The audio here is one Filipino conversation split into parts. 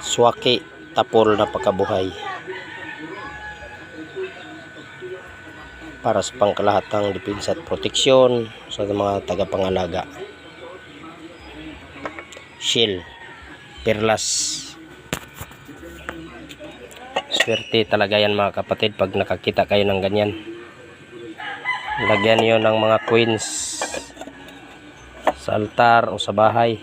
Swaki tapol na pagkabuhay para sa pangkalahatang depensa at proteksyon sa mga tagapangalaga. Shield, perlas. Swerte talaga yan mga kapatid pag nakakita kayo ng ganyan. Lagyan nyo ng mga queens sa altar o sa bahay.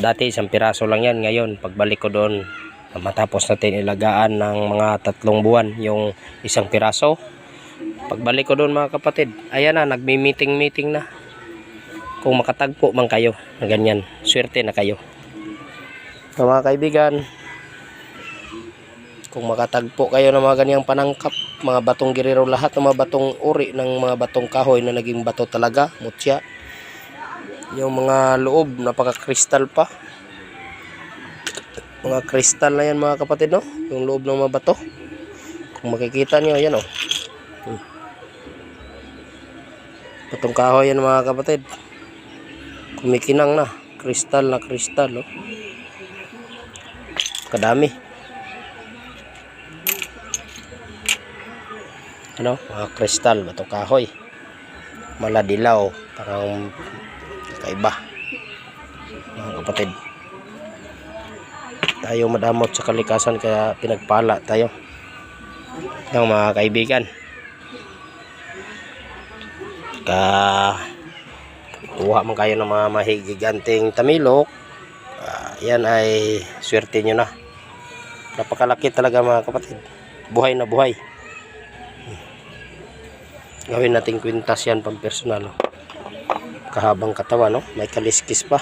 Dati isang piraso lang yan. Ngayon, pagbalik ko doon, matapos natin ilagaan ng mga tatlong buwan yung isang piraso. Pagbalik ko doon mga kapatid, ayan na, nagmi-meeting-meeting na. Kung makatagpo man kayo na ganyan, swerte na kayo. So, mga kaibigan, kung makatagpo kayo ng mga ganyang panangkap, mga batong girero, lahat ng mga batong uri ng mga batong kahoy na naging bato talaga, mutya, yung mga loob napaka-kristal pa. Mga kristal na yan mga kapatid no? Yung loob ng mga bato. Kung makikita nyo yan o Hmm. batong kahoy yan mga kapatid. Kumikinang na. Kristal na kristal no kadami ano? Mga kristal batong kahoy. Maladilaw. Parang kakaiba. Mga kapatid. Tayo madamot sa kalikasan kaya pinagpala tayo ng mga kaibigan. Ka kuha man kayo ng mga mahigiganting tamilok ah, yan ay swerte nyo na. Napakalaki talaga mga kapatid. Buhay na buhay gawin natin kwintas yan pang personal oh. Kahabang katawan no may kaliskis pa.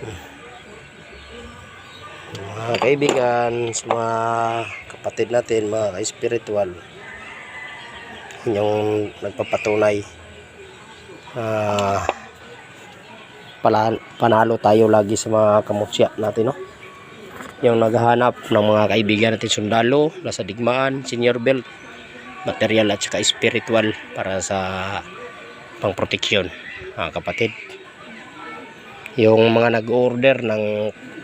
Hmm. mga kaibigan sa mga kapatid natin mga ka-spiritual yung nagpapatunay. Pala, panalo tayo lagi sa mga kamutsya natin no yung naghahanap ng mga kaibigan natin sundalo nasa digmaan senior belt material at saka spiritual para sa pangproteksyon mga kapatid. Yung mga nag-order ng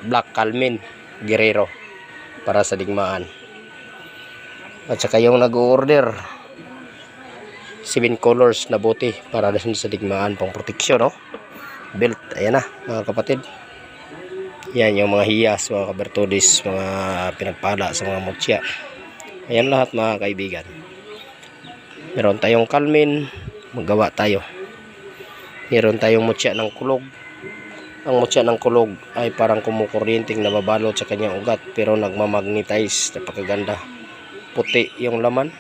Black Calmin Guerrero para sa digmaan. At saka yung nag-order 7 colors na buti para sa digmaan pang proteksyon no? belt ayan na mga kapatid. Yan yung mga hiyas mga kabertudis mga pinagpala sa mga mutsya ayan lahat mga kaibigan meron tayong kalmin magawa tayo. Meron tayong mutya ng kulog. Ang mutya ng kulog ay parang kumukuryenteng nababalot sa kanyang ugat pero nagmamagnetize. Napakaganda. Puti yung laman.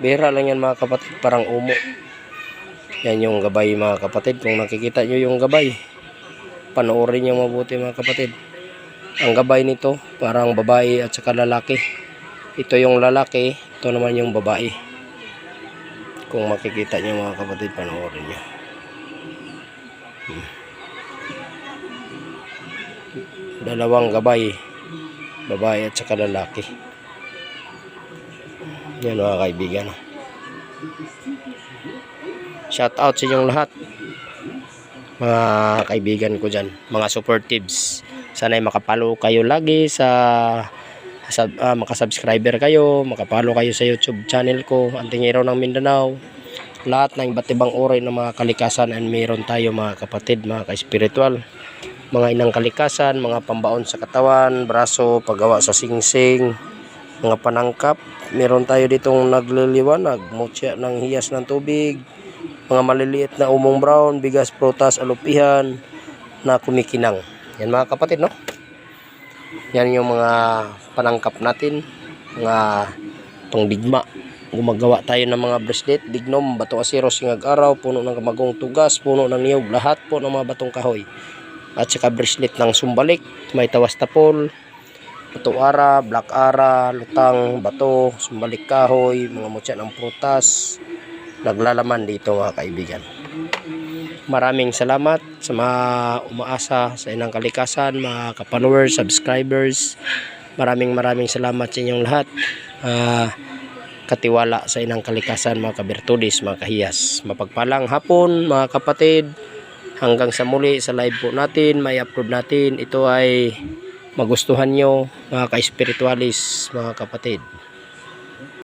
Bihira lang yan mga kapatid. Parang umo. Yan yung gabay mga kapatid. Kung nakikita nyo yung gabay panoorin nyo mabuti mga kapatid. Ang gabay nito parang babae at saka lalaki. Ito yung lalaki ito naman yung babae kung makikita nyo mga kapatid panoorin nyo Hmm. dalawang gabay babae at saka lalaki. Yan mga kaibigan. Shout out sa inyong lahat mga kaibigan ko dyan mga supportives. Sana'y makapalo kayo lagi sa sa ah, makasubscriber kayo makapalo kayo sa youtube channel ko Antingero ng Mindanao. Lahat ng iba't ibang uri ng mga kalikasan and meron tayo mga kapatid mga ka-spiritual. Mga inang kalikasan mga pambaon sa katawan braso paggawa sa singsing mga panangkap. Meron tayo ditong nagliliwanag mutya ng hiyas ng tubig mga maliliit na umong brown bigas prutas alupihan na kumikinang. Yan mga kapatid no yan yung mga panangkap natin mga pangdigma gumagawa tayo ng mga bracelet, dignom, bato asiro, singag araw, puno ng kamagong tugas, puno ng niyog, lahat po ng mga batong kahoy. At saka bracelet ng sumbalik, may tawas tapol, bato ara, black ara, lutang, bato, sumbalik kahoy, mga mutya ng prutas, naglalaman dito mga kaibigan. Maraming salamat sa mga umaasa sa inang kalikasan, mga kapanowers, subscribers. Maraming maraming salamat sa inyong lahat. Ah, katiwala sa inang kalikasan mga kabirtudis, mga kahiyas. Mapagpalang hapon mga kapatid. Hanggang sa muli sa live po natin, may upload natin. Ito ay magustuhan nyo mga ka-spiritualis mga kapatid.